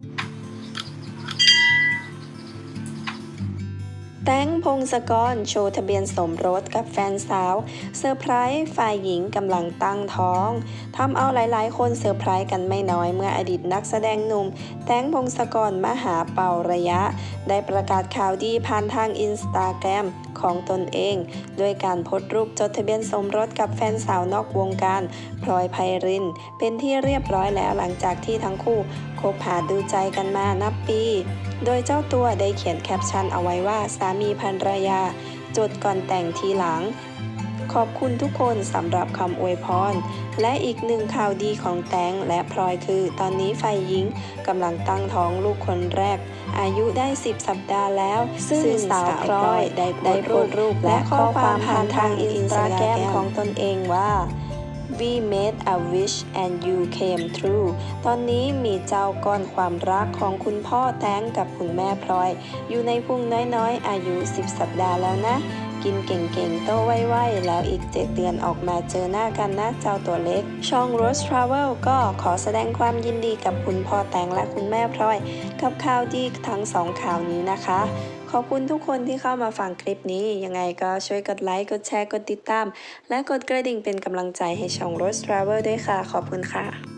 you แต้งพงศกร โชว์ทะเบียนสมรสกับแฟนสาว เซอร์ไพรส์ฝ่ายหญิงกำลังตั้งท้องทำเอาหลายๆ คนเซอร์ไพรส์กันไม่น้อยเมื่ออดีตนักแสดงหนุ่ม แต้งพงศกรมหาเป่าระยะ ได้ประกาศข่าวดีผ่านทางอินสตาแกรมของตนเอง ด้วยการโพสต์รูปจดทะเบียนสมรสกับแฟนสาวนอกวงการพลอยไพริน เป็นที่เรียบร้อยแล้วหลังจากที่ทั้งคู่คบหาดูใจกันมานับปี โดยเจ้าตัวได้เขียนแคปชั่นเอาไว้ว่าสามีภรรยา จดก่อนแต่งทีหลัง ขอบคุณทุกคนสำหรับคำอวยพร และอีกหนึ่งข่าวดีของแตงและพลอยคือ ตอนนี้ฝ่ายหญิงกำลังตั้งท้องลูกคนแรก อายุได้ 10 สัปดาห์แล้ว ซึ่งสาวพลอยได้ได้โพสต์รูปและข้อความผ่านทางอินสตาแกรมของตนเองว่า We made a wish and you came true ตอนนี้มีเจ้าก้อนความรักของคุณพ่อแท้งกับคุณแม่พลอย อยู่ในพุงน้อยๆ อายุ 10 สัปดาห์แล้วนะ กินเก่งๆ โตไวๆ แล้วอีก 7 เดือนออกมาเจอหน้ากันนะเจ้าตัวเล็ก ช่อง Rose Travel ก็ขอแสดงความยินดีกับคุณพ่อแตงและคุณแม่พลอย กับข่าวดีทั้งสองข่าวนี้นะคะ ขอบคุณทุกคนที่เข้ามาฟังคลิปนี้ ยังไงก็ช่วยกดไลค์ กดแชร์ กดติดตาม และกดกระดิ่งเป็นกำลังใจให้ช่อง Rose Travel ด้วยค่ะ ขอบคุณค่ะ